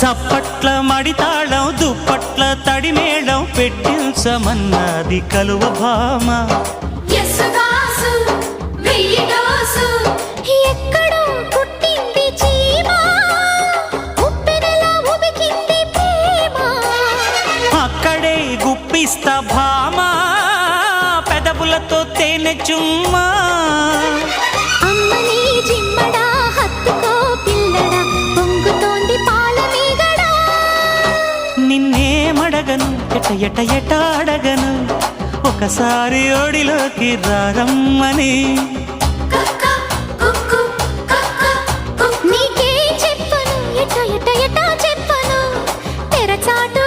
చప్పట్ల మడితాళం దుప్పట్ల తడిమేళం పెట్టించమన్నది కలువ భామ. అక్కడే గుప్పిస్తా భామ పెదవులతో తేనె చుమ్మా. నిన్నేమడగను ఎట ఎట ఎట అడగను. ఒకసారి ఓడిలోకి రారమ్మని. చెప్పను ఎట ఎట ఎట చెప్పను. తెరచాటు